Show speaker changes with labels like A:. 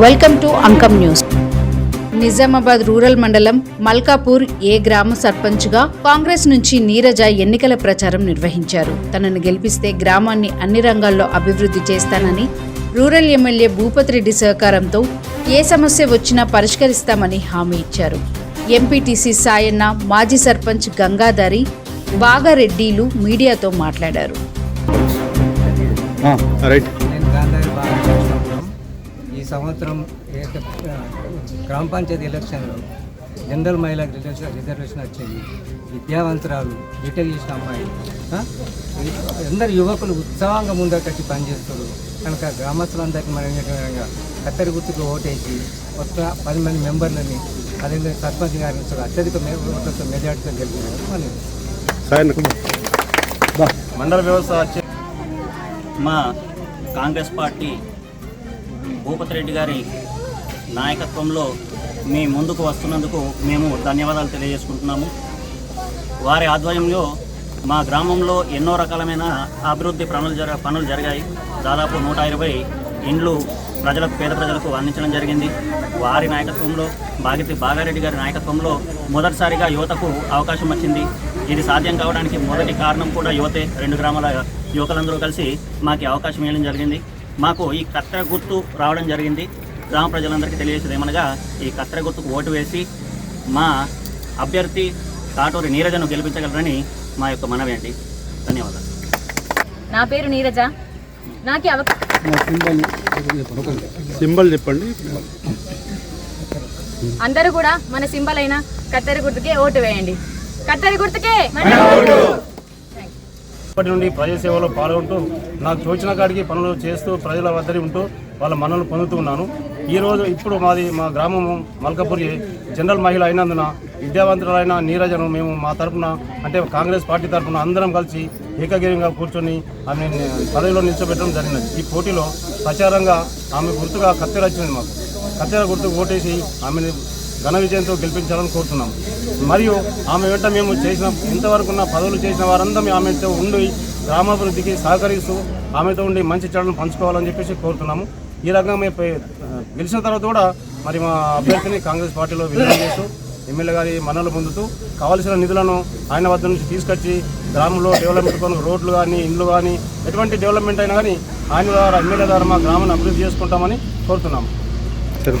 A: Welcome to Ankam news. Nizamabad rural మండలం మల్కాపూర్ ఏ గ్రామ సర్పంచ్గా కాంగ్రెస్ నుంచి నీరజ ఎన్నికల ప్రచారం నిర్వహించారు. తనను గెలిపిస్తే గ్రామాన్ని అన్ని రంగాల్లో అభివృద్ధి చేస్తానని రూరల్ ఎమ్మెల్యే భూపతి రెడ్డి సహకారంతో ఏ సమస్య వచ్చినా పరిష్కరిస్తామని హామీ ఇచ్చారు. ఎంపీటీసీ సాయన్న మాజీ సర్పంచ్ గంగాధరి బాగారెడ్డిలు మీడియాతో మాట్లాడారు.
B: రైట్.
C: సంవత్సరం గ్రామ పంచాయతీ ఎలక్షన్లో జనరల్ మహిళా రిజర్వేషన్ రిజర్వేషన్ వచ్చింది విద్యావంతురాలు బీటెక్ చేసిన అమ్మాయి అందరు యువకులు ఉత్సాహంగా ముందరకట్టి పనిచేస్తారు కనుక గ్రామస్తులందరికీ మనం ఏం విధంగా కత్తెర గుర్తుకు ఓటేసి కొత్త పది మంది మెంబర్లని అదేవిధంగా సర్పంచ్ గారిని అత్యధిక ఓట్లతో మెజార్టీతో గెలిపినారు.
D: మండల వ్యవస్థ మా కాంగ్రెస్ పార్టీ భూపతి రెడ్డి గారి నాయకత్వంలో మీ ముందుకు వస్తున్నందుకు మేము ధన్యవాదాలు తెలియజేసుకుంటున్నాము. వారి ఆధ్వర్యంలో మా గ్రామంలో ఎన్నో రకాలమైన అభివృద్ధి పనులు జర పనులు జరిగాయి. దాదాపు నూట ఇరవై ఇండ్లు ప్రజలకు పేద ప్రజలకు అందించడం జరిగింది. వారి నాయకత్వంలో బాగితి బాగారెడ్డి గారి నాయకత్వంలో మొదటిసారిగా యువతకు అవకాశం వచ్చింది. ఇది సాధ్యం కావడానికి మొదటి కారణం కూడా యువతే. రెండు గ్రామాల యువకులందరూ కలిసి మాకు అవకాశం ఇవ్వడం జరిగింది. మాకు ఈ కత్తెర గుర్తు రావడం జరిగింది. గ్రామ ప్రజలందరికీ తెలియజేసేది ఏమనగా ఈ కత్తెర గుర్తుకు ఓటు వేసి మా అభ్యర్థి కాటూరి నీరజను గెలిపించగలరని మా యొక్క మనవి అండి. ధన్యవాదాలు.
E: నా పేరు నీరజ. నాకు
B: సింబల్ చెప్పండి.
E: అందరూ కూడా మన సింబల్ అయిన కత్తెర గుర్తుకే ఓటు వేయండి. కత్తెర గుర్తుకే
F: ఇప్పటి నుండి ప్రజా సేవలో పాల్గొంటూ నాకు తోచిన కాడికి పనులు చేస్తూ ప్రజల వద్దరి ఉంటూ వాళ్ళ మన్నలు పొందుతూ ఉన్నాను. ఈ రోజు ఇప్పుడు మాది మా గ్రామం మల్కపూరి జనరల్ మహిళ అయినందున విద్యావంతులైన నీరజను మేము మా తరపున అంటే కాంగ్రెస్ పార్టీ తరపున అందరం కలిసి ఏకగ్రీవంగా కూర్చొని ఆమె పదవిలో నిల్చోబెట్టడం జరిగినది. ఈ పోటీలో ప్రచారంగా ఆమె గుర్తుగా కత్తెర వచ్చింది మాకు. కత్తెర గుర్తు ఓటేసి ఆమెను ఘన విజయంతో గెలిపించాలని కోరుతున్నాం. మరియు ఆమె వెంట మేము చేసిన ఇంతవరకు ఉన్న పదవులు చేసిన వారందరం ఆమెతో ఉండి గ్రామాభివృద్ధికి సహకరిస్తూ ఆమెతో ఉండి మంచి చెడులను పంచుకోవాలని చెప్పేసి కోరుతున్నాము. ఈ రకంగా మేము గెలిచిన తర్వాత కూడా మరి మా అభ్యర్థిని కాంగ్రెస్ పార్టీలో విలీనం చేస్తూ ఎమ్మెల్యే గారి మనలు పొందుతూ కావలసిన నిధులను ఆయన వద్ద నుంచి తీసుకొచ్చి గ్రామంలో డెవలప్మెంట్ కొరకు రోడ్లు కానీ ఇండ్లు కానీ ఎటువంటి డెవలప్మెంట్ అయినా కానీ ఆయన ద్వారా ఎమ్మెల్యే ద్వారా మా గ్రామాన్ని అభివృద్ధి చేసుకుంటామని కోరుతున్నాము.
B: సరే.